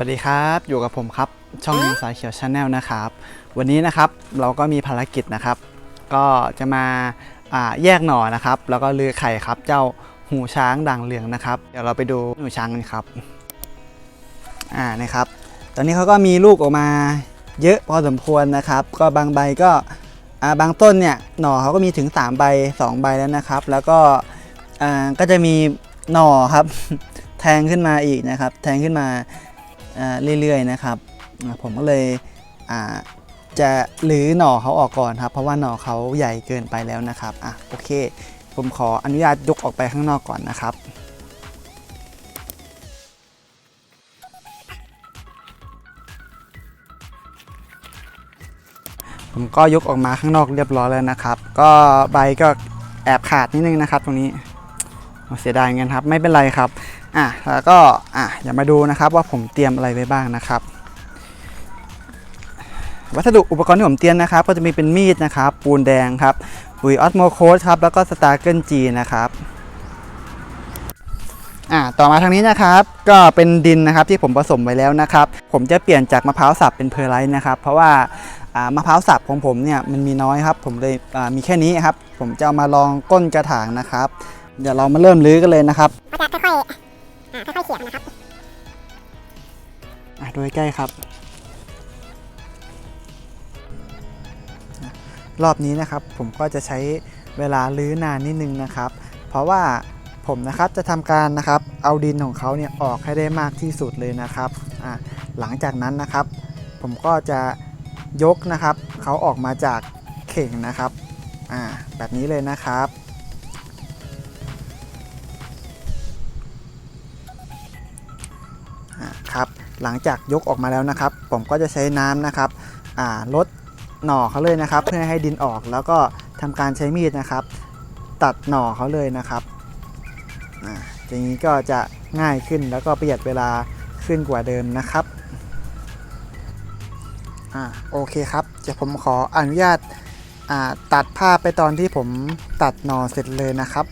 วัสดีครับ อยู่กับผมครับ ช่องยิงสายเขียวชาแนลนะครับ วันนี้นะครับเราก็มีภารกิจนะครับ ก็จะมาแยกหน่อนะครับ แล้วก็ลือไข่ครับ เจ้าหูช้างด่างเหลืองนะครับ เดี๋ยวเราไปดูหูช้างกันครับ อ่านะครับ ตอนนี้เขาก็มีลูกออกมาเยอะพอสมควรนะครับ ก็บางใบก็บางต้นเนี่ยหน่อเขาก็มีถึง 3 ใบ 2 ใบแล้วนะครับ แล้วก็ก็จะมีหน่อครับ แทงขึ้นมาอีกนะครับ แทงขึ้นมา เรื่อยๆนะครับ ผมก็เลยจะหรือหน่อเขาออกก่อนครับ เพราะว่าหน่อเขาใหญ่เกินไปแล้วนะครับอะโอเค ผมขออนุญาตยกออกไปข้างนอกก่อนนะครับผมก็ยกออกมาข้างนอกเรียบร้อยแล้วนะครับ ก็ใบก็แอบขาดนิดนึงนะครับ ตรงนี้เสียดายเงินครับ ไม่เป็นไรครับ อะแล้วก็อะอย่ามาดูนะครับว่าผมเตรียมอะไรไว้บ้างนะครับ วัสดุอุปกรณ์ที่ผมเตรียมนะครับ ก็จะมีเป็นมีดนะครับ ปูนแดงครับปุ๋ยออสโมโคสครับแล้วก็สตาร์เกิลจีนะครับอ่าต่อมาทางนี้นะครับก็เป็นดินนะครับที่ผมผสมไว้แล้วนะครับ ผมจะเปลี่ยนจากมะพร้าวสับเป็นเพอร์ไลท์นะครับ เพราะว่าอ่ามะพร้าวสับของผมเนี่ยมันมีน้อยครับ ผมเลยอ่ามีแค่นี้ครับ ผมจะเอามาลองก้นกระถางนะครับ เดี๋ยวเรามาเริ่มรื้อกันเลยนะครับก็จะค่อย อ่าค่อยๆเขี่ยนะครับอะดูใกล้ๆครับรอบนี้นะครับผมก็จะใช้เวลารื้อนานนิดนึงนะครับ เพราะว่าผมนะครับจะทำการนะครับเอาดินของเขาเนี่ยออกให้ได้มากที่สุดเลยนะครับอะหลังจากนั้นนะครับ ผมก็จะยกนะครับเขาออกมาจากเข่งนะครับอ่าแบบนี้เลยนะครับ หลังจากยกออกมาแล้วนะครับ ผมก็จะใช้น้ำนะครับลดหน่อเขาเลยนะครับ เพื่อให้ดินออกแล้วก็ทำการใช้มีดนะครับ ตัดหน่อเขาเลยนะครับอย่างนี้ก็จะง่ายขึ้นแล้วก็ประหยัดเวลาขึ้นกว่าเดิมนะครับอ่าโอเคครับเดี๋ยวผมขออนุญาตอ่าตัดภาพไปตอนที่ผมตัดหน่อเสร็จเลยนะครับ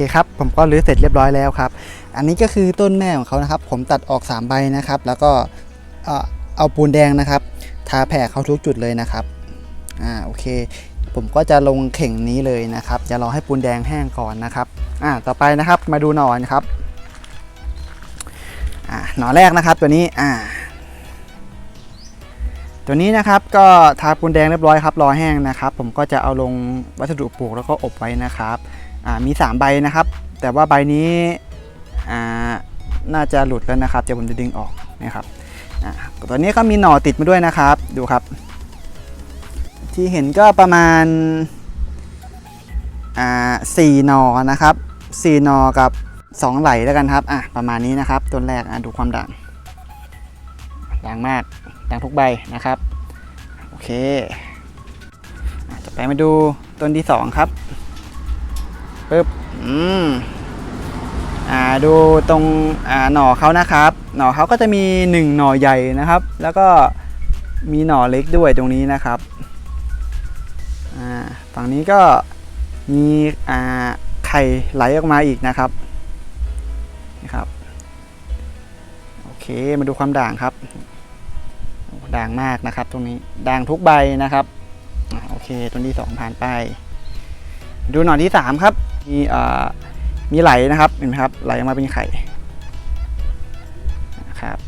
เคครับ ผมก็รื้อเสร็จเรียบร้อยแล้วครับ อันนี้ก็คือต้นแม่ของเขานะครับ ผมตัดออก 3 ใบนะครับ แล้วก็เอาปูนแดงนะครับ ทาแผ่เขาทุกจุดเลยนะครับ อ่า โอเค ผมก็จะลงเข่งนี้เลยนะครับ จะรอให้ปูนแดงแห้งก่อนนะครับ อ่า ต่อไปนะครับ มาดูหนอนครับ อ่า หนอแรกนะครับ ตัวนี้ อ่า ตัวนี้นะครับก็ทาปูนแดงเรียบร้อยครับ รอแห้งนะครับ ผมก็จะเอาลงวัสดุปลูกแล้วก็อบไว้นะครับอ มี 3 ใบนะครับ แต่ว่าใบนี้น่าจะหลุดแล้วนะครับเดี๋ยวผมจะดึงออกนะครับตัวนี้ก็มีหน่อติดมาด้วยนะครับ ดูครับ ที่เห็นก็ประมาณาสี่หน่อนะครับสี่หน่อกับ2ไหลแล้วกันครับอะประมาณนี้นะครับต้นแรกอะดูความด่างด่างมากด่างทุกใบนะครับโอเคอะจะไปมาดูต้นที่2ครับ ปึ๊บอืมอ่าดูตรงอ่าหน่อเขานะครับ หน่อเขาก็จะมี 1 หน่อใหญ่นะครับ แล้วก็มีหน่อเล็กด้วยตรงนี้นะครับอ่าฝั่งนี้ก็มีอ่าไข่ไหลออกมาอีกนะครับนะครับโอเคมาดูความด่างครับ ด่างมากนะครับ ตรงนี้ด่างทุกใบนะครับโอเคต้นที่สองผ่านไป ดูหน่อที่3ครับ มีมีไหลนะครับเห็นไหมครับไหลออกมาเป็นไข่นะครับ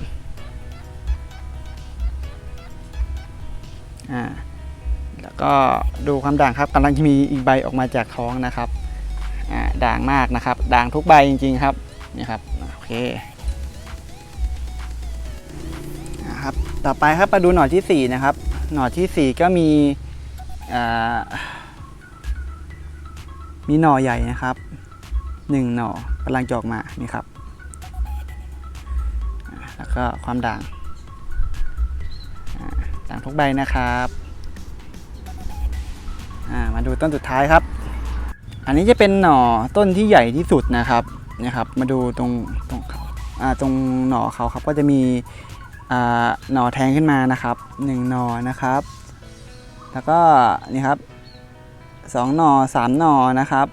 อ่าแล้วก็ดูความด่างครับกำลังจะมีอีกใบออกมาจากท้องนะครับอ่าด่างมากนะครับ ด่างทุกใบจริง ๆ ครับนี่ครับโอเคนะครับต่อไปครับมาดูหน่อที่ 4 นะครับ หน่อทีสี่4 ก็มีอ่า มีหน่อใหญ่นะครับหนึ่งหน่อกำลังจะออกมานี่ครับ แล้วก็ความด่างด่างทุกใบนะครับมาดูต้นสุดท้ายครับ อันนี้จะเป็นหน่อต้นที่ใหญ่ที่สุดนะครับนะครับ มาดูตรงตรงเขาตรงหน่อเขาครับก็จะมีหน่อแทงขึ้นมานะครับหนึ่งหน่อนะครับ แล้วก็นี่ครับ สองหน่อสามหน่อนะครับ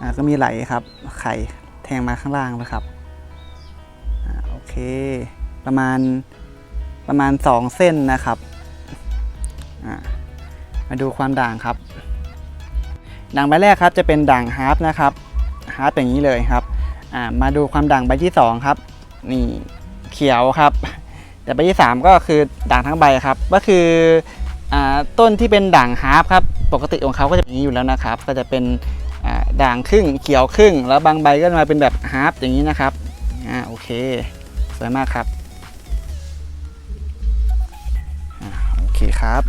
อ่าก็มีไหลครับ ไข่แทงมาข้างล่างนะครับอ่าโอเค ประมาณประมาณ 2 เส้นนะครับอ่ามาดูความด่างครับ ด่างใบแรกครับจะเป็นด่างฮาร์ปนะครับฮาร์ปอย่างนี้เลยครับอ่ามาดูความด่างใบที่ 2 ครับ นี่เขียวครับ แต่ใบที่ 3 ก็คือด่างทั้งใบครับ ก็คือ ต้นที่เป็นด่างฮาร์ปครับปกติของเขาก็จะเป็นอย่างนี้อยู่แล้วนะครับ ก็จะเป็นด่างครึ่งเขียวครึ่ง แล้วบางใบก็มาเป็นแบบฮาร์ปอย่างนี้นะครับอ่าโอเคสวยมากครับอโอเคครับ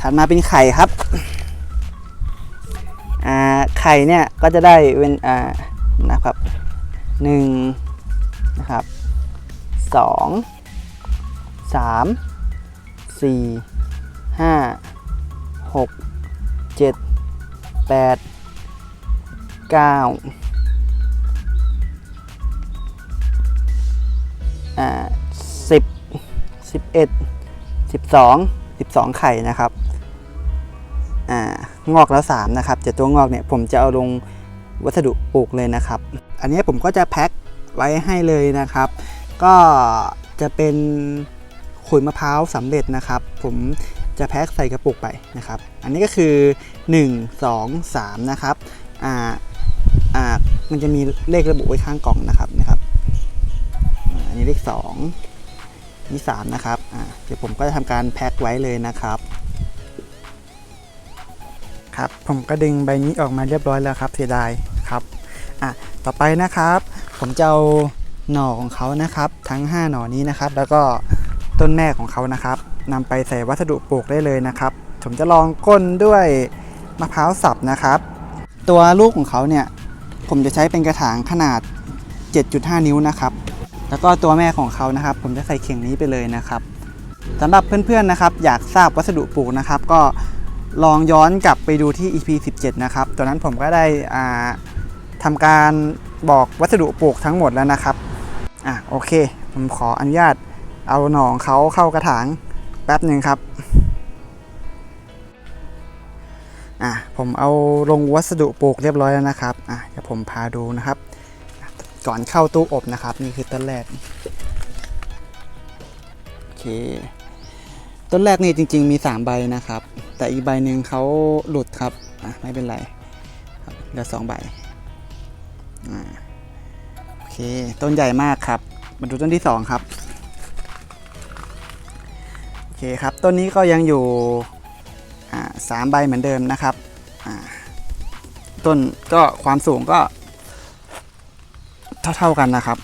ถัดมาเป็นไข่ครับไข่เนี่ยก็จะได้เป็นนะครับหนึ่งนะครับสองสาม สี่ห้าหกเจ็ดแปดเก้าอ่าสิบสิบเอ็ดสิบสองสิบสองไข่นะครับอ่างอกแล้วสามนะครับแต่ตัวงอกเนี่ยผมจะเอาลงวัสดุปลูกเลยนะครับ อันนี้ผมก็จะแพ็คไว้ให้เลยนะครับ ก็จะเป็น ขุยมะพร้าวสำเร็จนะครับ ผมจะแพ็คใส่กระปุกไปนะครับ อันนี้ก็คือ 1 2 3 นะครับอ่าอ่ามันจะมีเลขระบุไว้ข้างกล่องนะครับนะครับอันนี้เลข 2 นี่3นะครับอ่าเดี๋ยวผมก็จะทำการแพ็คไว้เลยนะครับครับผมก็ดึงใบนี้ออกมาเรียบร้อยแล้วครับเสียดายครับอะต่อไปนะครับ ผมจะเอาหน่อของเขานะครับ ทั้ง 5 หน่อนี้นะครับ แล้วก็ ต้นแม่ของเขานะครับนำไปใส่วัสดุปลูกได้เลยนะครับ ผมจะลองก้นด้วยมะพร้าวสับนะครับ ตัวลูกของเขาเนี่ยผมจะใช้เป็นกระถางขนาด 7.5 นิ้วนะครับ แล้วก็ตัวแม่ของเขานะครับ ผมจะใส่เข่งนี้ไปเลยนะครับสำหรับเพื่อนๆนะครับ อยากทราบวัสดุปลูกนะครับ ก็ลองย้อนกลับไปดูที่ EP 17 นะครับตอนนั้นผมก็ได้อ่าทำการบอกวัสดุปลูกทั้งหมดแล้วนะครับอะโอเค ผมขออนุญาต เอาหน่องเขาเข้ากระถางแป๊บหนึ่งครับอะผมเอาลงวัสดุปลูกเรียบร้อยแล้วนะครับอะเดี๋ยวผมพาดูนะครับ ก่อนเข้าตู้อบนะครับ นี่คือต้นแรกโอเคต้นแรกนี่จริง ๆ มี 3 ใบนะครับ แต่อีกใบหนึ่งเขาหลุดครับอะไม่เป็นไรครับเหลือสองใบอ่าโอเค ต้นใหญ่มากครับ มาดูต้นที่ 2 ครับ เคครับต้นนี้ก็ยังอยู่สามใบเหมือนเดิมนะครับต้นก็ความสูงก็ เท่าๆกันนะครับ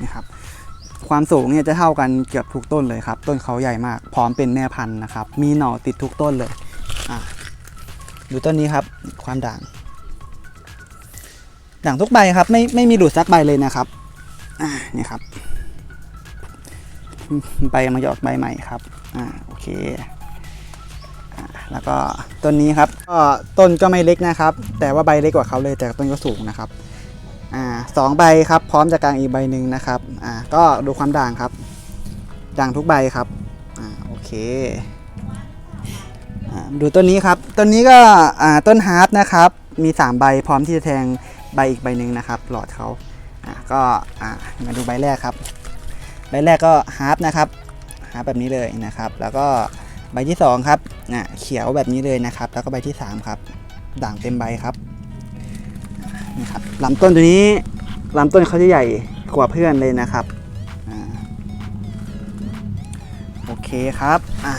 นี่ครับความสูงเนี่ยจะเท่ากันเกือบทุกต้นเลยครับ ต้นเขาใหญ่มาก พร้อมเป็นแม่พันธุ์นะครับ มีหน่อติดทุกต้นเลยดูต้นนี้ครับ ความด่าง ด่างทุกใบครับ ไม่ไม่มีหลุดสักใบเลยนะครับนี่ครับ ใบมาหยอดใบใหม่ครับอ่าโอเคอะแล้วก็ต้นนี้ครับก็ต้นก็ไม่เล็กนะครับ แต่ว่าใบเล็กกว่าเขาเลยแต่ต้นก็สูงนะครับอ่าสองใบครับพร้อมจะกลางอีกใบหนึ่งนะครับอ่าก็ดูความด่างครับ ด่างทุกใบครับอ่าโอเคอ่าดูต้นนี้ครับต้นนี้ก็อ่าต้นฮาร์ปนะครับมี 3 ใบพร้อมที่จะแทงใบอีกใบหนึ่งนะครับ หลอดเขาอ่าก็อ่ามาดูใบแรกครับ ใบแรกก็ฮาร์ปนะครับฮาร์ปแบบนี้เลยนะครับ แล้วก็ใบที่สองครับอ่าเขียวแบบนี้เลยนะครับ แล้วก็ใบที่สามครับด่างเต็มใบครับนี่ครับลำต้นตัวนี้ลำต้นเขาจะใหญ่กว่าเพื่อนเลยนะครับอโอเคครับอะ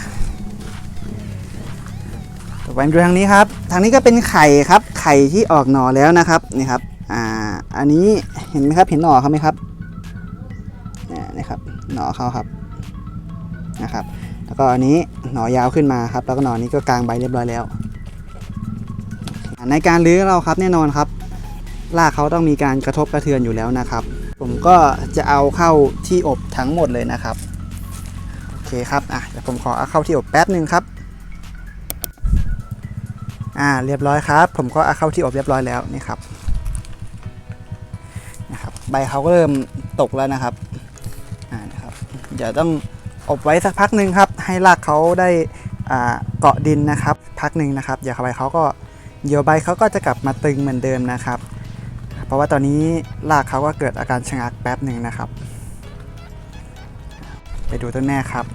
ต่อไปดูทางนี้ครับ ทางนี้ก็เป็นไข่ครับ ไข่ที่ออกหน่อแล้วนะครับนี่ครับอ่าอันนี้เห็นไหมครับเห็นหน่อเขาไหมครับ นะครับหน่อเข้าครับนะครับ แล้วก็อันนี้หนอยาวขึ้นมาครับ แล้วก็หนอนี้ก็กลางใบเรียบร้อยแล้ว ในการรื้อเราครับแน่นอนครับรากเขาต้องมีการกระทบกระเทือนอยู่แล้วนะครับ ผมก็จะเอาเข้าที่อบทั้งหมดเลยนะครับโอเคครับอะเดี๋ยวผมขอเอาเข้าที่อบแป๊บหนึ่งครับอ่าเรียบร้อยครับ ผมก็เอาเข้าที่อบเรียบร้อยแล้วนี่ครับนะครับ ใบเขาก็เริ่มตกแล้วนะครับ ดี๋ยวต้องอบไว้สักพักหนึ่งครับ ให้รากเขาได้เกาะดินนะครับ พักหนึ่งนะครับ เดี๋ยวใบเขาก็เดี๋ยวใบเขาก็จะกลับมาตึงเหมือนเดิมนะครับ เพราะว่าตอนนี้รากเขาก็เกิดอาการชะงักแป๊บหนึ่งนะครับ ไปดูต้นแม่ครับ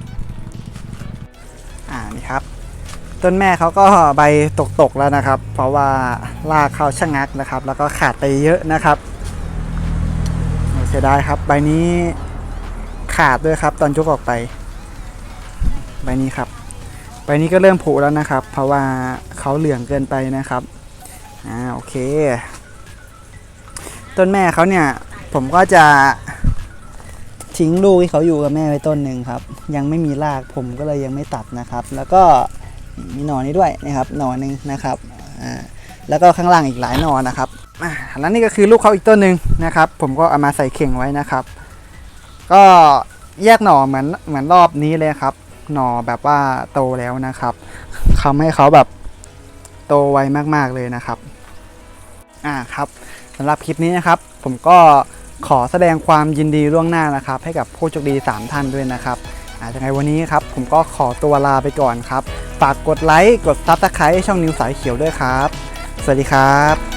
อ่านี่ครับ ต้นแม่เขาก็ใบตกๆแล้วนะครับ เพราะว่ารากเขาชะงักนะครับ แล้วก็ขาดไปเยอะนะครับเสียดายครับใบนี้ ขาดด้วยครับ ตอนยกออกไป ใบนี้ครับ ใบนี้ก็เริ่มผุแล้วนะครับ เพราะว่าเขาเหลืองเกินไปนะครับ อ่าโอเค ต้นแม่เขาเนี่ย ผมก็จะทิ้งลูกที่เขาอยู่กับแม่ไว้ต้นหนึ่งครับ ยังไม่มีรากผมก็เลยยังไม่ตัดนะครับ แล้วก็มีหน่อนี้ด้วยนะครับหน่อหนึ่งนะครับอ่าแล้วก็ข้างล่างอีกหลายหน่อนะครับอ่าแล้วนี่ก็คือลูกเขาอีกต้นหนึ่งนะครับ ผมก็เอามาใส่เข่งไว้นะครับ ก็แยกหน่อเหมือนเหมือนรอบนี้เลยครับ หน่อแบบว่าโตแล้วนะครับทำให้เขาแบบโตไวมากๆเลยนะครับ อ่าครับสำหรับคลิปนี้นะครับ ผมก็ขอแสดงความยินดีล่วงหน้านะครับ ให้กับผู้โชคดี 3 ท่านด้วยนะครับอายังไงวันนี้ครับ ผมก็ขอตัวลาไปก่อนครับ ฝากกดไลค์ กดซับสไครต์ช่องนิวสายเขียวด้วยครับ สวัสดีครับ